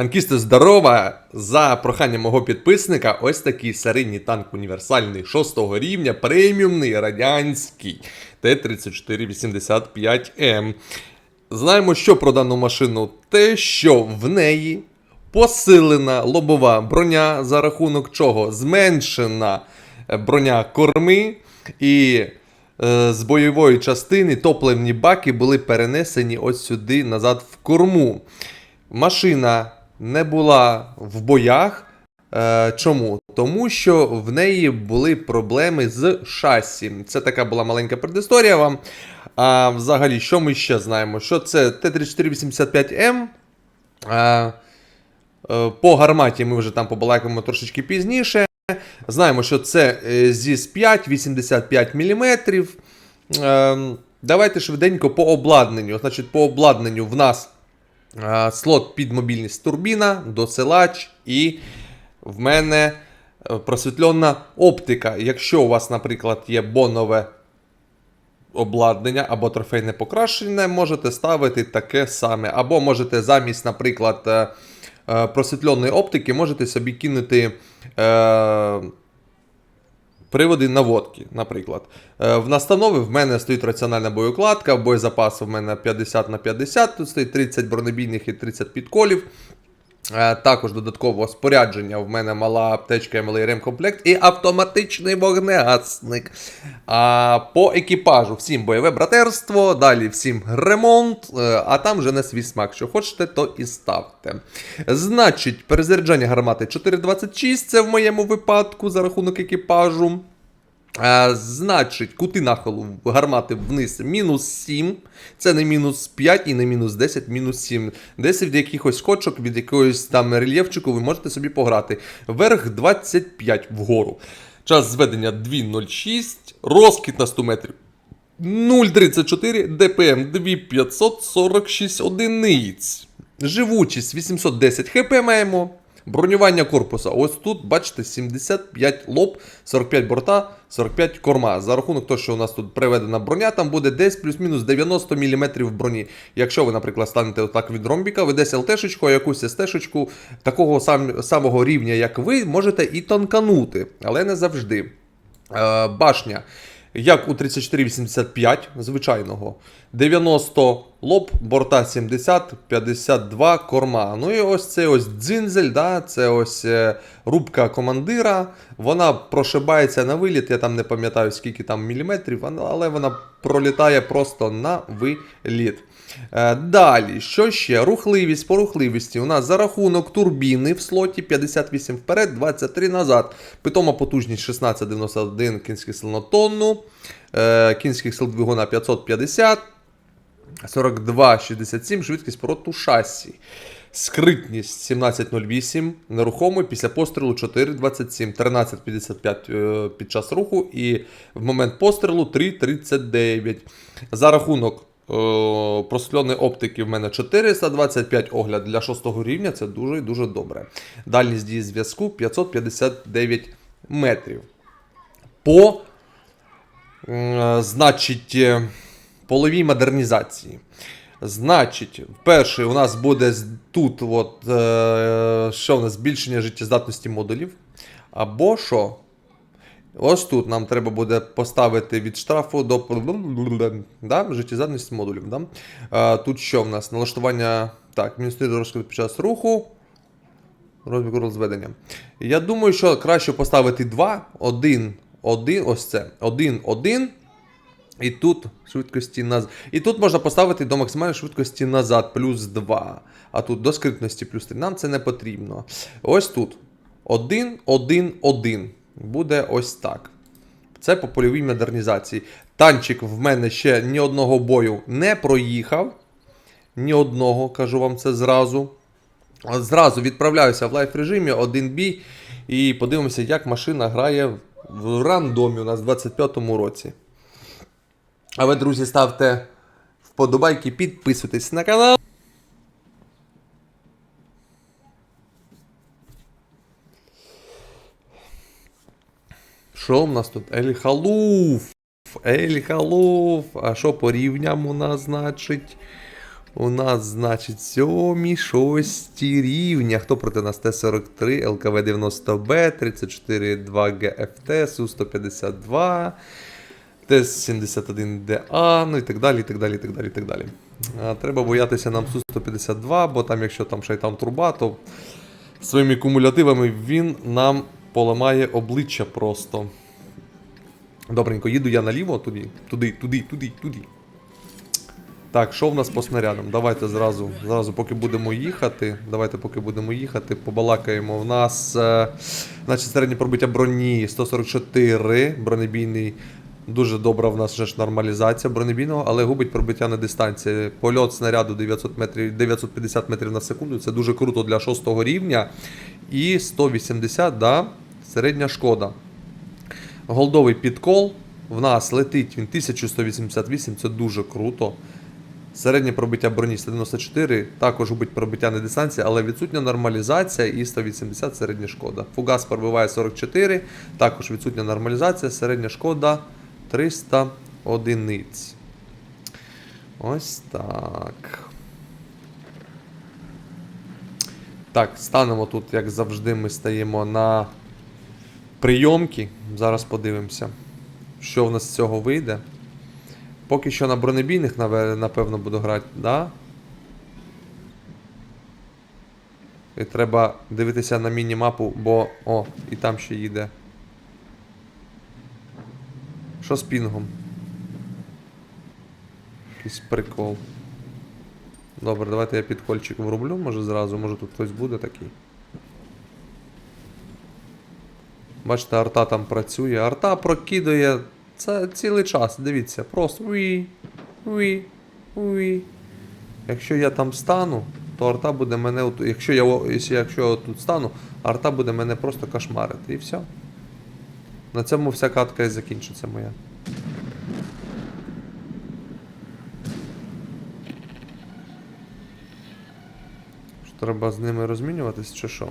Танкісти здорова! За проханням мого підписника, ось такий серійний танк універсальний 6 рівня, преміумний радянський Т-3485М. Знаємо, що про дану машину? Те, що в неї посилена лобова броня, за рахунок чого зменшена е, броня корми і е, з бойової частини топливні баки були перенесені ось сюди назад в корму. Машина не була в боях. Е, чому? Тому що в неї були проблеми з шасі. Це така була маленька предісторія вам. А взагалі, що ми ще знаємо? Що це Т-3485М. А, е, по гарматі ми вже там побалакаємо трошечки пізніше. Знаємо, що це зіс 5 85 мм. Давайте швиденько по обладнанню. Значить, по обладнанню в нас слот під мобільність турбіна, досилач і в мене е, просвітлена оптика. Якщо у вас, наприклад, є бонове обладнання або трофейне покращене, можете ставити таке саме. Або можете замість, наприклад, е, е, просвітленої оптики, можете собі кинути. Е, Приводи наводки, наприклад. Е, В настанови в мене стоїть раціональна боєукладка, боєзапас в мене 50 на 50, тут стоїть 30 бронебійних і 30 підколів. Е, Також додатково спорядження в мене мала аптечка малий ремкомплект і автоматичний вогнегасник. А по екіпажу всім бойове братерство, далі всім ремонт, е, а там вже на свій смак. Що хочете, то і ставте. Значить, перезаряджання гармати 4,26, це в моєму випадку за рахунок екіпажу. А, значить, кути нахилу гармати вниз мінус 7. Це не мінус 5 і не мінус 10, мінус 7. Десь від якихось кочок, від якогось там рельєфчику ви можете собі пограти. Вверх 25 вгору. Час зведення 2.06, розкид на 100 метрів 0,34, ДПМ 2546 одиниць. Живучість 810 хп маємо. Бронювання корпуса. Ось тут, бачите, 75 лоб, 45 борта, 45 корма. За рахунок того, що у нас тут приведена броня, там буде десь плюс-мінус 90 мм броні. Якщо ви, наприклад, станете отак від ромбіка, ви десь ЛТшечку, а якусь СТшечку такого сам, самого рівня, як ви, можете і тонканути, але не завжди. Е, башня. Як у 3485 звичайного, 90 лоб, борта 70, 52 корма. Ну і ось це ось дзинзель, да, це ось е, рубка командира. Вона прошибається на виліт. Я там не пам'ятаю скільки там міліметрів, але вона пролітає просто на виліт. Е, Далі, що ще? Рухливість по рухливості. У нас за рахунок турбіни в слоті 58 вперед, 23 назад. Питома потужність 1691 кінських сил на тонну. Е, Кінських сил двигуна 550. 42,67, швидкість пороту шасі. Скритність 17,08, нерухомий після пострілу 4,27, 13,55 е, під час руху і в момент пострілу 3,39. За рахунок е, просвітленої оптики в мене 425 огляд для 6 рівня, це дуже і дуже добре. Дальність дії зв'язку 559 метрів. По М, Значить, е, половій модернізації. Значить, перший у нас буде тут, от, е, що у нас збільшення життєздатності модулів. Або що? Ось тут нам треба буде поставити від штрафу до да? життєздатності модулів. Да? Е, тут що в нас? Налаштування. Так, мінус 4 під час руху. Розбіг розведення. Я думаю, що краще поставити 2, 1, 1, ось це. 1, 1. І тут швидкості назад. І тут можна поставити до максимальної швидкості назад, плюс 2. А тут до скритності плюс 3. Нам це не потрібно. Ось тут. 1, 1, 1. Буде ось так. Це по польовій модернізації. Танчик в мене ще ні одного бою не проїхав. Ні одного, кажу вам це зразу. Зразу відправляюся в лайф режимі, один бій, і подивимося, як машина грає в рандомі у нас в 25-му році. А ви, друзі, ставте вподобайки, підписуйтесь на канал. Що в нас тут? Ель Халуф. Ель Халуф. А що по рівням у нас значить? У нас, значить, сьомі, шості рівня. Хто проти нас? Т-43, ЛКВ-90Б, 34-2 ГФТ, Су-152, Т-71ДА, ну і так далі, і так далі, і так далі, і так далі. Треба боятися нам Су-152, бо там, якщо там ще труба, то своїми кумулятивами він нам поламає обличчя просто. Добренько, їду я наліво туди, туди, туди, туди, туди. Так, що в нас по снарядам? Давайте зразу, зразу, поки будемо їхати. Давайте, поки будемо їхати, побалакаємо. В нас е, значить, середнє пробиття броні 144, бронебійний. Дуже добра в нас вже ж нормалізація бронебійного, але губить пробиття на дистанції. Польот снаряду 900 метрів, 950 метрів на секунду. Це дуже круто для 6 рівня. І 180, да, середня шкода. Голдовий підкол в нас летить він 1188, це дуже круто. Середнє пробиття броні 194, також губить пробиття на дистанції, але відсутня нормалізація і 180 середня шкода. Фугас пробиває 44, також відсутня нормалізація, середня шкода 300 одиниць. Ось так. Так, станемо тут, як завжди, ми стаємо на прийомки. Зараз подивимося, що в нас з цього вийде. Поки що на бронебійних, напевно, буду грати, да? І треба дивитися на міні-мапу, бо. О, і там ще їде. Що з пінгом? Якийсь прикол. Добре, давайте я підкольчик врублю, може зразу, може тут хтось буде такий. Бачите, арта там працює. Арта прокидує це цілий час, дивіться, просто уі, уі, уі. Якщо я там стану, то арта буде мене. Якщо я, якщо я тут стану, арта буде мене просто кошмарити. І все. На цьому вся катка і закінчиться моя. Що треба з ними розмінюватись чи що?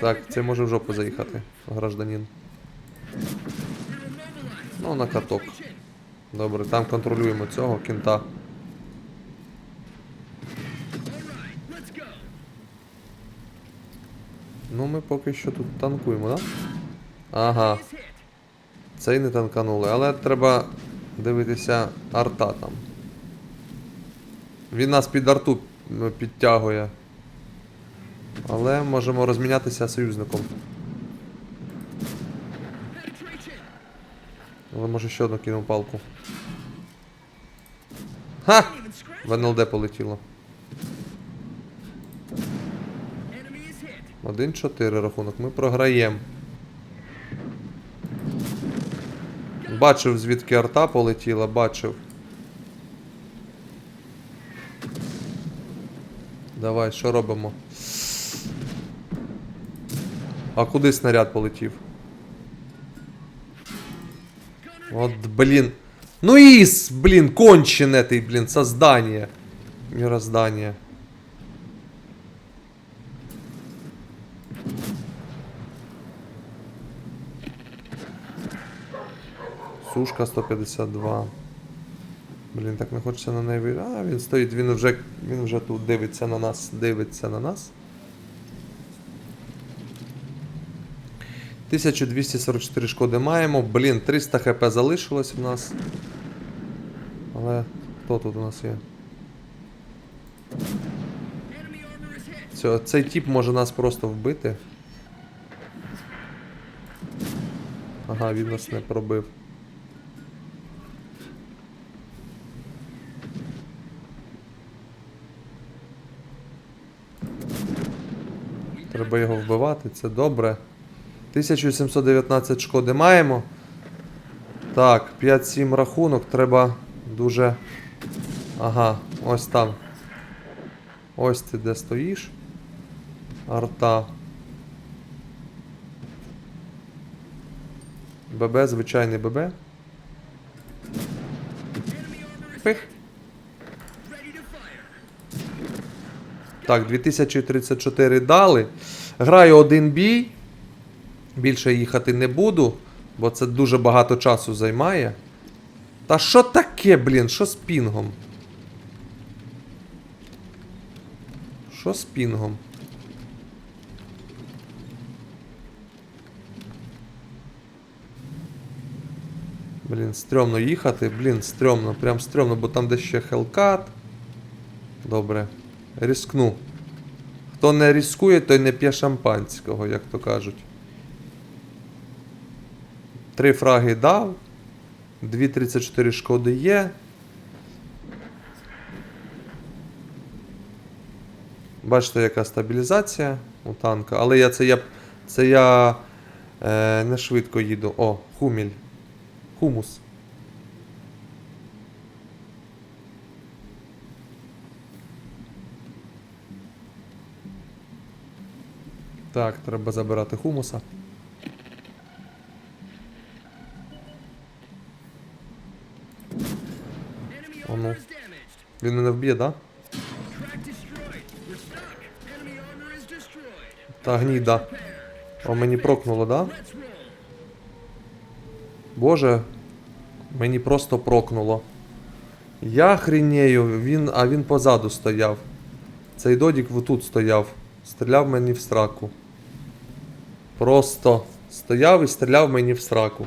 Так, це може в жопу заїхати, гражданин. Ну, на каток. Добре, там контролюємо цього кінта. Ну, ми поки що тут танкуємо, да? Ага, цей не танканули, але треба дивитися арта там. Він нас під арту підтягує. Але можемо розмінятися союзником. Але може ще одну кинув палку. Ха! В НЛД полетіло. 1-4 рахунок. Ми програємо. Бачив, звідки арта полетіла, бачив. Давай, що робимо? А куди снаряд полетів? От, блін. Ну іс, блін, кончене ти, блін, создание. Мироздание. Сушка 152. Блін, так не хочеться на неї. А, він стоїть, він вже, він вже тут дивиться на нас, дивиться на нас. 1244 шкоди маємо. Блін, 300 хп залишилось в нас. Але хто тут у нас є? Цьо, цей тип може нас просто вбити. Ага, він нас не пробив. Треба його вбивати, це добре. 1719 шкоди маємо. Так, 5-7 рахунок, треба дуже. Ага, ось там. Ось ти де стоїш. Арта. ББ, звичайний ББ. Пих. Так, 2034 дали. Граю один бій. Більше їхати не буду, бо це дуже багато часу займає. Та що таке, блін? Що з пінгом? Що з пінгом? Блін, стрьомно їхати, блін, стрьомно, прям стрьомно, бо там де ще хелкат. Добре. Рискну. Хто не рискує, той не п'є шампанського, як то кажуть. Три фраги дав. 2,34 шкоди є. Бачите, яка стабілізація у танка. Але я це я. Це я е, не швидко їду. О, хуміль. Хумус. Так, треба забирати хумуса. Damaged. Він мене вб'є, да? Та гніда. О, мені прокнуло, да? Боже, мені просто прокнуло. Я хрінею, він, а він позаду стояв. Цей додік тут стояв. Стріляв мені в сраку. Просто стояв і стріляв мені в сраку.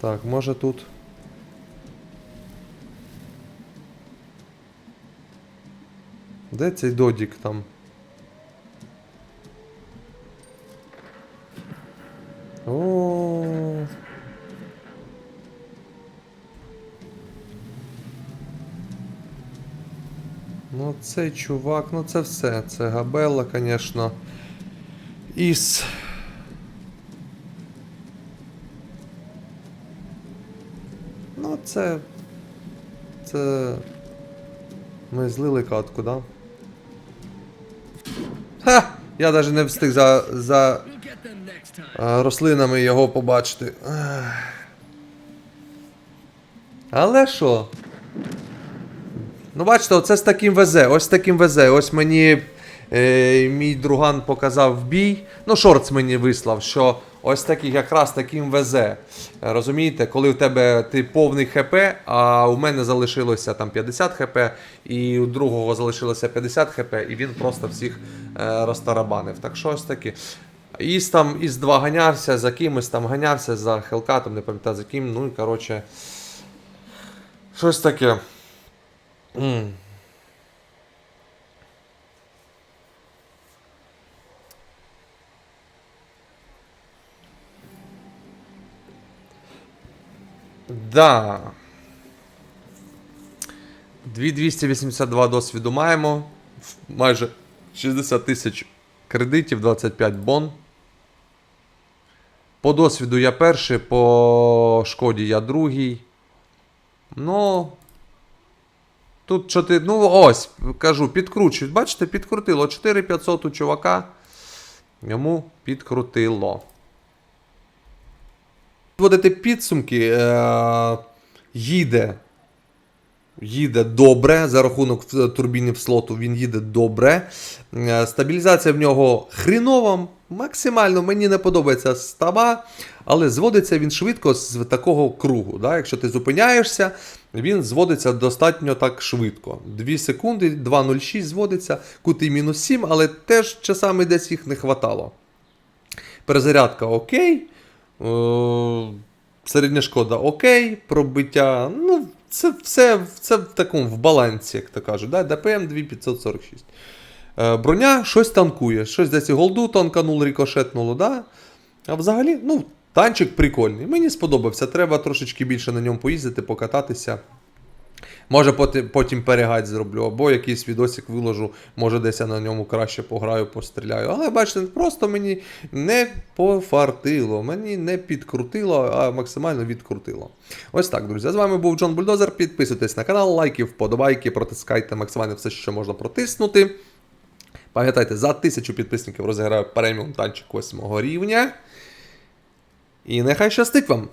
Так, може тут. Де цей додік там? Цей чувак, ну це все. Це Габелла, звісно. Іс. Ну, це. Це. Ми злили катку, да? Ха! Я навіть не встиг за, за е, рослинами його побачити. Але що? Ну, бачите, оце з таким везе. Ось з таким везе. Ось мені е, мій друган показав бій. Ну, шортс мені вислав, що ось такий якраз таким везе. Розумієте, коли в тебе ти повний ХП, а у мене залишилося там 50 ХП, і у другого залишилося 50 ХП, і він просто всіх е, розтарабанив. Так що ось таки. Із там із 2 ганявся, за кимось там ганявся, за Хелкатом, не пам'ятаю за ким. Ну і коротше. Щось таке. М. Да. 2282 досвіду маємо. Майже 60 тисяч кредитів, 25 бон. По досвіду я перший, по шкоді я другий. Ну. Тут 4. Ну, ось, кажу, підкручують. Бачите, підкрутило. 4500 у чувака. Йому підкрутило. Вводити підсумки. Е- їде. Їде добре. За рахунок турбінів слоту він їде добре. Е, Стабілізація в нього хрінова. Максимально мені не подобається става, але зводиться він швидко з такого кругу. Да? Якщо ти зупиняєшся, він зводиться достатньо так швидко. 2 секунди, 2.06 зводиться, кути мінус 7, але теж часами десь їх не хватало. Перезарядка окей. Е, Середня шкода окей, пробиття. Ну, це все це в такому в балансі, як то кажуть. Да? ДПМ 2546. Е, броня щось танкує. Щось десь і голду танкануло, рікошетнуло, да? А взагалі, ну, танчик прикольний. Мені сподобався. Треба трошечки більше на ньому поїздити, покататися. Може потім, потім перегать зроблю, або якийсь відосик виложу, може десь я на ньому краще пограю, постріляю. Але бачите, просто мені не пофартило, мені не підкрутило, а максимально відкрутило. Ось так, друзі. З вами був Джон Бульдозер. Підписуйтесь на канал, лайки, вподобайки, протискайте максимально все, що можна протиснути. Пам'ятайте, за тисячу підписників розіграю преміум танчик 8 рівня. І нехай щастить вам!